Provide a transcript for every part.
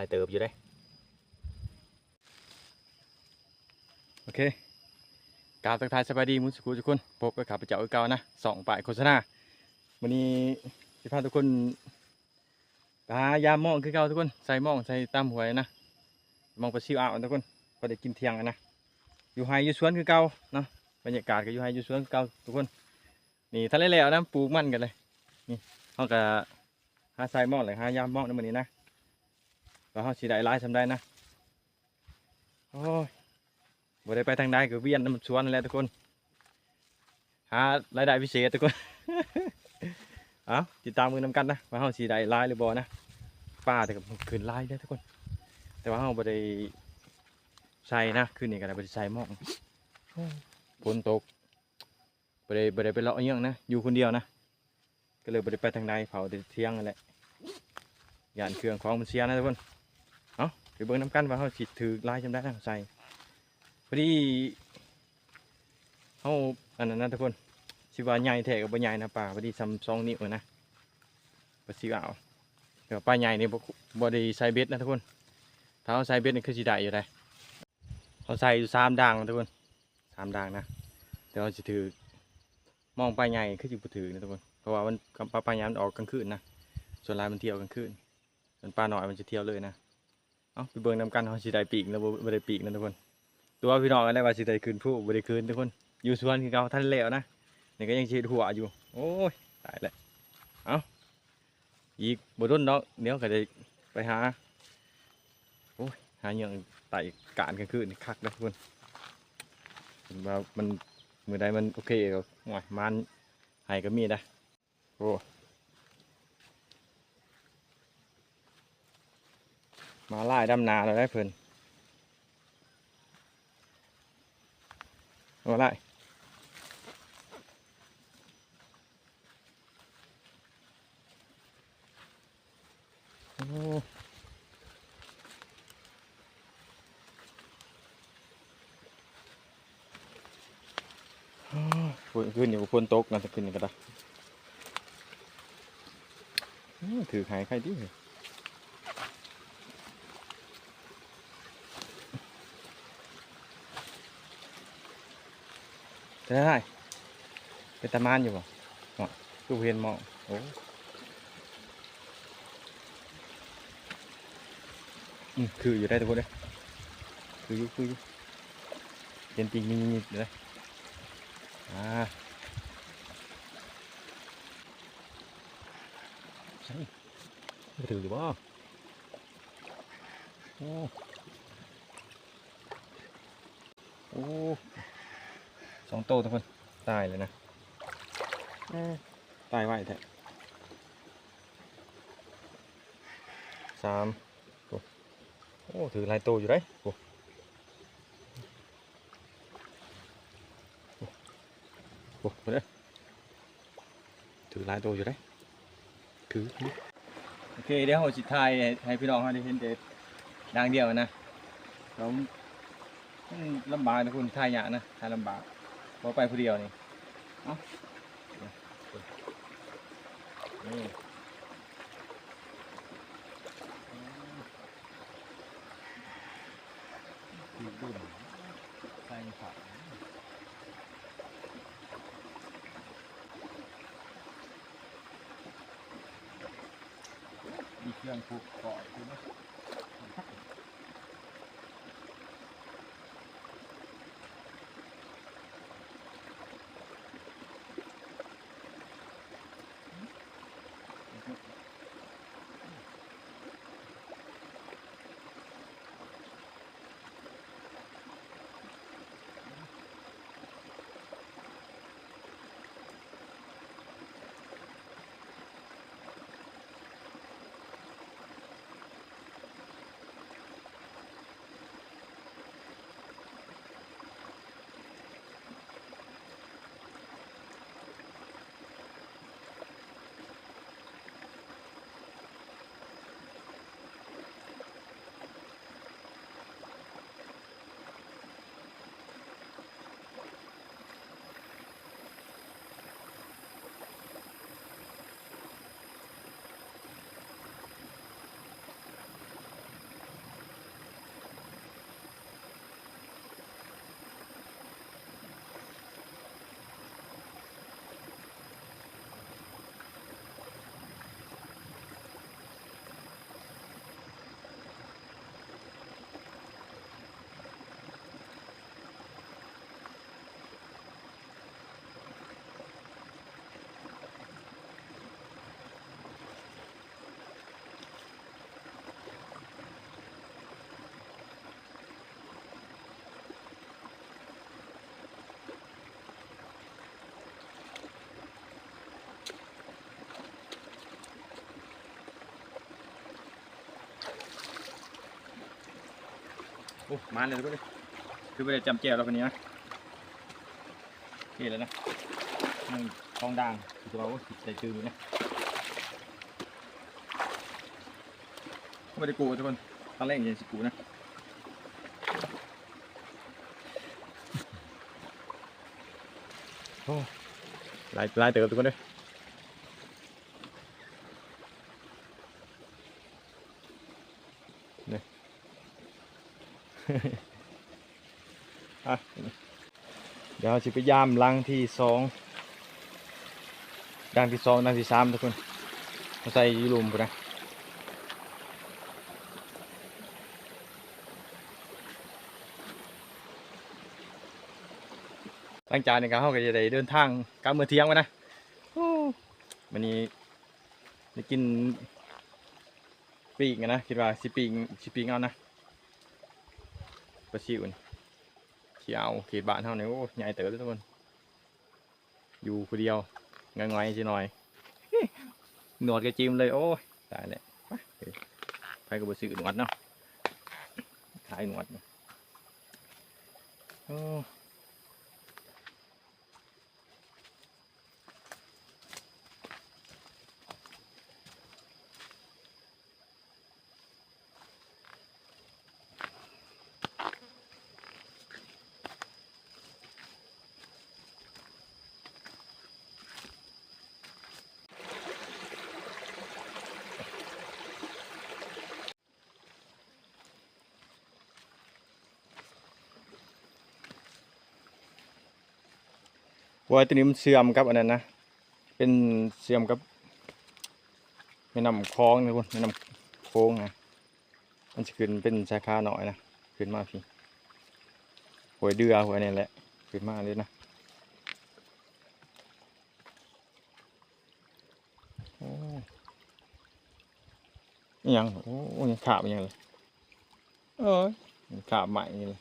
ายเติบอยู่ได้โอเคกราบทักทายสบายดีมุสกูทุกคนพบกับข้าพเจ้าอีกเก่านะสองป่ายโฆษณาวันนี้จะพาทุกคนไปหายามมองคือเก่าทุกคนใส่หมองใส่ตามหวยนะมองปลาซิวอ่าวทุกคนพอได้กินเที่ยงนะอยู่ไฮอยู่สวนคือเก่าเนาะบรรยากาศก็อยู่ไฮอยู่สวนเก่าทุกคนนี่ทะเลแล้วนะปลูกมันกันเลยนี่เขาก็หาใส่หมองเลยหายามมองในมื้อนี้นะ แล้วเขาสีได้หลายสำได้นะโอ้ยบ่ได้ไปทางใดก็เวียนน้ำมันสวนแหละทุกคนหารายได้พิเศษทุกคนเอาติดตามมือนำกันนะว่าเขาสีได้หลายหรือบ่นะป้าแต่กับคืนหลายเด้ทุกคน แต่ว่าเขาบ่ได้ใส่นะคืนนี้ก็ได้บ่ได้ใส่หม้องฝนตกบ่ได้บ่ได้ไปเลาะเยี่ยงนะอยู่คนเดียวนะก็เลยบ่ได้ไปทางใดเผาแต่เที่ยงนั่นแหละยานเครื่องของมันเสียนะทุกคน เอาไปเบิ่งน้ำกันว่าเขาสิถือลายจำได้นะใส่พอดีเขาอันนั้นนะทุกคนสิว่าใหญ่แท้กับบ่ใหญ่นะป่าพอดีซ้ำสองนิ้วนะปลาซิวเอาแต่ว่าปลาใหญ่นี่บ่บ่ได้ใส่เบ็ดนะทุกคนถ้าเขาใส่เบ็ดนี่คือสิได้อยู่ได้เขาใส่อยู่สามด่างนะทุกคนสามด่างนะแต่ว่าสิถือมองปลาใหญ่คือสิบถือนะทุกคนเพราะว่ามันปลาปลาใหญ่มันออกกลางคืนนะส่วนลายมันเที่ยวกลางคืนส่วนปลาหน่อยมันจะเที่ยวเลยนะ เอาไปเบิ่งนำกันเขาสิได้ปีกนะบ่บ่ไดปีกนะทุกคน ตัวพี่น้องกันได้ว่าสิได้คืนผู้บ่ไดคืนทุกคน อยู่สวนคือเก่าท่านแล้วนะนี่ก็ยังสิเฮ็ดหัวอยู่ โอ้ยตายแล้วเอาอีกบ่โดนเนาะเดี๋ยก็ได้ไปหาโอ้ยหาเหยื่อไต่กานกลางคืนคักนะทุกคนเห็นว่ามันมือใดมันโอเคก็โอ้ยมันให้ก็มีนะโอ้ มาไล่ดำนาเราได้เพิ่นมาไล่โอ้ฝนขึ้นอยู่ฝนตกนะจะขึ้นก็ได้ถือหายใครดิ จะได้เป็นตามานอยู่บ่เหมาะตู้เห็นหมองโอ้อืมคืออยู่ได้ทุกคนเลยคืออยู่คืออยู่เย็นจริงมีมีอยู่เลยอ่าใช่ไม่ถือหรือเปล่าโอ้โอ้ สองโตวทุกคนตายเลยนะเอ้อตายไวแท้สามโอ้โอ้ถือหลายโตวอยู่ได้โอ้โอ้โอ้ไปเลยถือหลายโตวอยู่ได้ถือถือโอเคเดี๋ยวเราสิทายให้ให้พี่น้องเขาได้เห็นเด็ดดังเดียวนะเราอืมลำบากนะคุณทายยากนะทายลำบาก พอไปผู้เดียวนี่เอ้านี่คือดุ่นใส่ผักมีเครื่องผูกเกาะอยู่นะ อ้มาเลยทุกคนคือไปได้จำแก้วเราคนนี้นะโอเคแล้วนะมันทองด่างคือจะบอกว่าใส่จืดอยู่นะไม่ได้กูทุกคนตอนแรกยังสิกูนะโอ้ลายลายเติบทุกคนเลย เดี๋ยวจะไปย่ามลังที่สองดังที่สองดังที่สามทุกคนมาใส่ยูรุมพุ่นนะหลังจากนี้ก็เข้าก็จะได้เดินทางกลางเมืองเที่ยงมานะวันนี้ได้กินปีกนะคิดว่าสิปีกสิปีกเอานะ ปลาซิวนี่เขียวเขตบ้านเท่านี้โอ้ใหญ่เต๋อเลยทุกคนอยู่คนเดียวง่ายๆจะหน่อยหนวดกระจิมเลยโอ้ยตายแล้วไปเฮ้ยไปกับบสื่อหนวดเนาะขายหนวดโอ้ วัวตัวนี้มันเสื่อมกับอันนั้นนะเป็นเสื่อมกับแม่น้ำคลองนะทุกคนแม่น้ำโค้งนะมันจะขึ้นเป็นสาขาหน่อยนะขึ้นมาพี่หวยเดือหวยนี่แหละขึ้นมาเลยนะโอ้ยังโอ้ยังขาบอิหยังเลยเอ้ยขาบใหม่เลย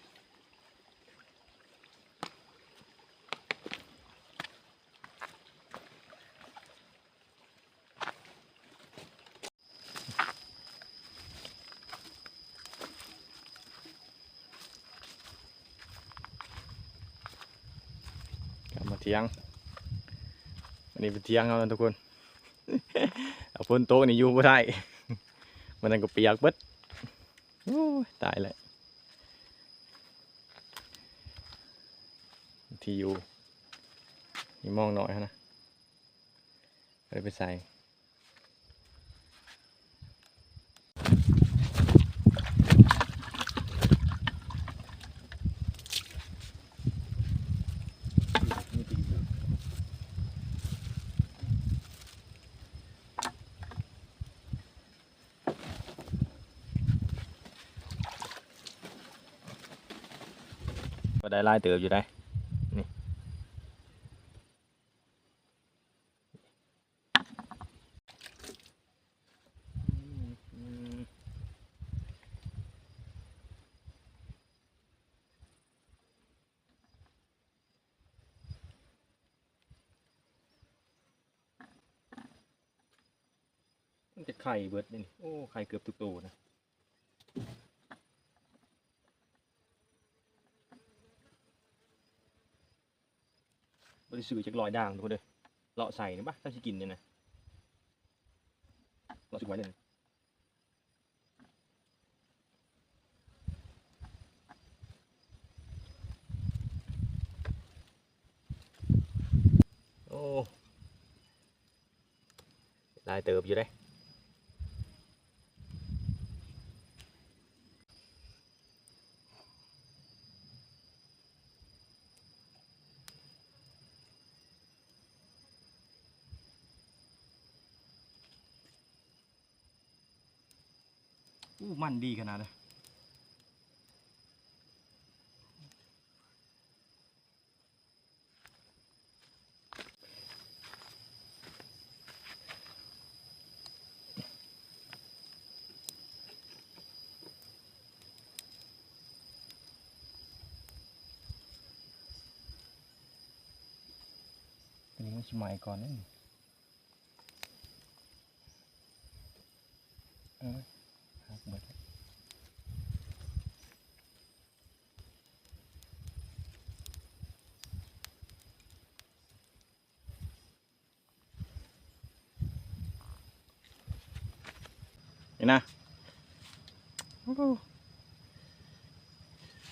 เที่ยง อันนี้เป็นเที่ยงแล้วนะทุกคนเอาฝนโต๊ะนี่อยู่ไม่ได้ มันก็เปียกเบิดตายเลยที่อยู่นี่มองหน่อยนะเลยไปใส่ ได้ไล่เติบอยู่ได้นี่มันจะไข่เบิดนี่ โอ้ ไข่เกือบทุกตัวนะ บริสุทธิ์จากรอยด่างทุกคนเลยเลาะใส่นี่ปะถ้าจะกินเนี่ยนะเลาะสุกไว้เลยนะโอ้ลายเติบอยู่ได้ อู้มันดีขนาดเลยอันนี้มันสมัยก่อนนี่เออหักหมด นี่นะโอ้โห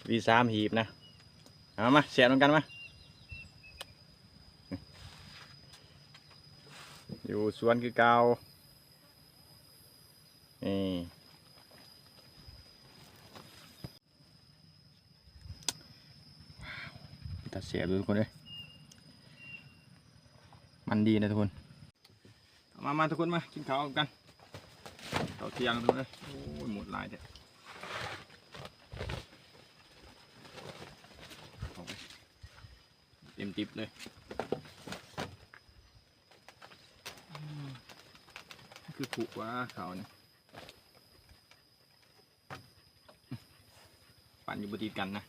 วีสามหีบนะเอามาเสียบลงกันมาอยู่สวนคือเกานี่ตัดเสียบเลยทุกคนเลยมันดีนะทุกคน มา มาทุกคนมา กินข้าวกัน ข้าเทียงทุกคนเลยโอ้ยหมดหลายเด็ดเต็มติบเลยคือผูกว่าเขาเนี่ยปั่นอยู่บนตีกันนะ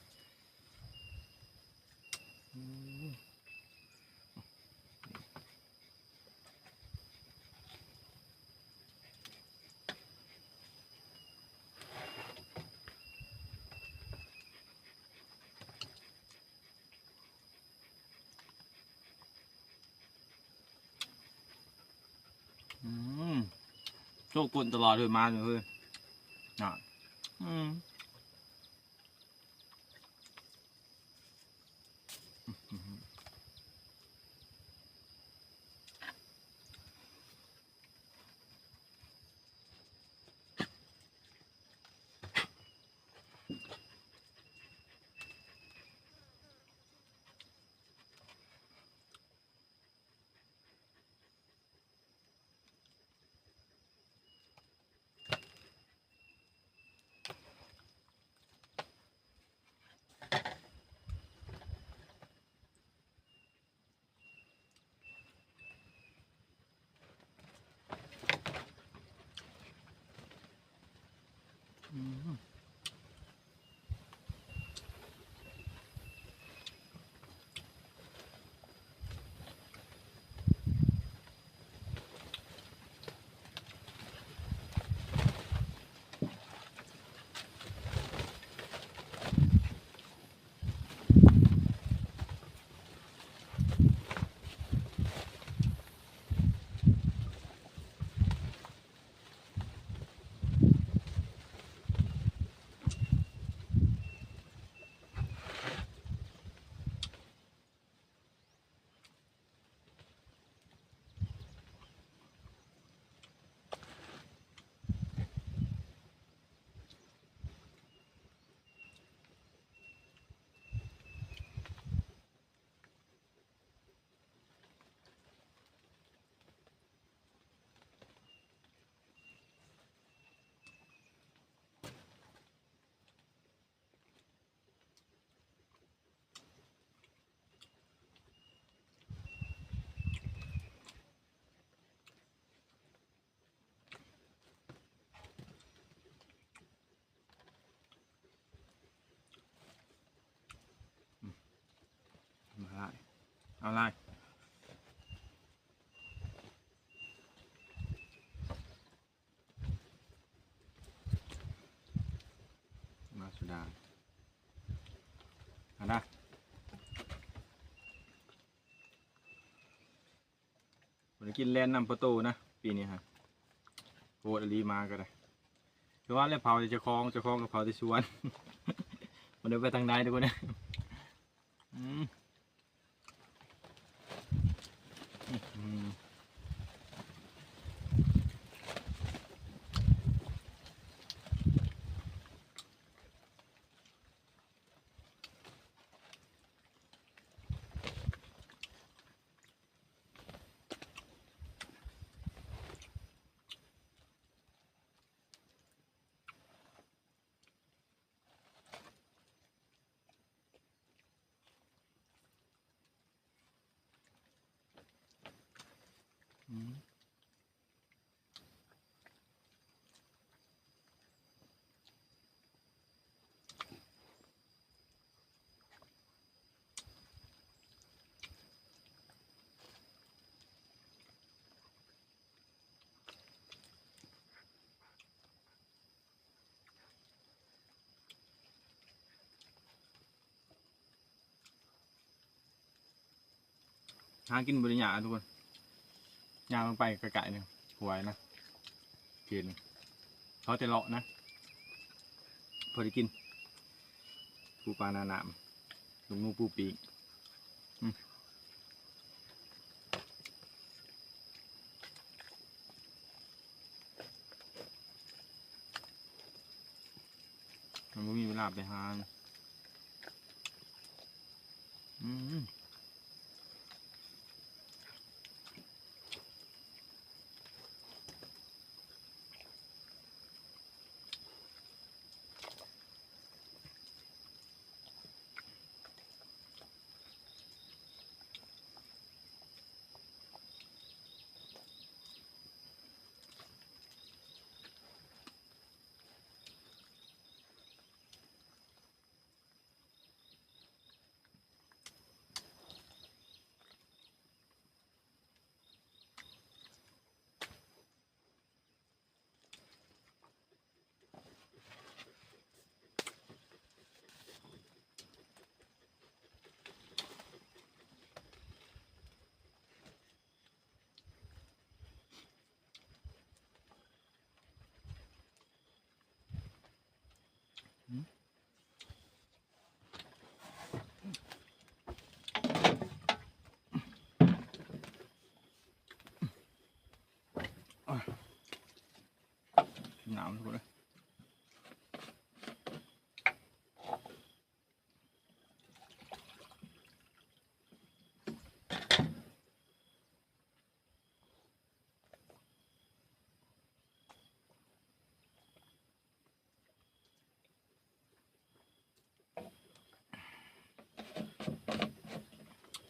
โชคกลตลอดเลยมาเลยเฮ้ยอะอืม อื อาไล่มาสุดาอันนี้กินแลนนำประตูนะ ปีนี้ฮะโคตรอลีมาก็ได้คือว่าแล้วเผาจะคลองจะคลองกับเผาที่สวน มันเดินไปทางใดทุกคนเนี่ย อื หากินบริญญาทุกคน ย่างลงไปกระไกลๆเนี่ยหวยนะกินเขาแต่เลาะนะพอได้กิน ปูปลาหนานามลุงนูปูปีกมันบ่มีเวลาไปหาอืม หนาวทุกคนเลย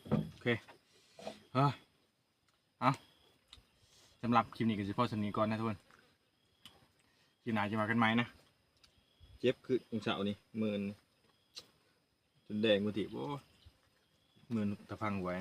โอเค เฮ้ยเอาสำหรับคลิปนี้ก็จะพอสำนีก่อนนะทุกคนคลิปหน้าจะมากันไหมนะเจ็บคือองเสานี่มือนจนแดงมือติโอ้มือนตะพังไว้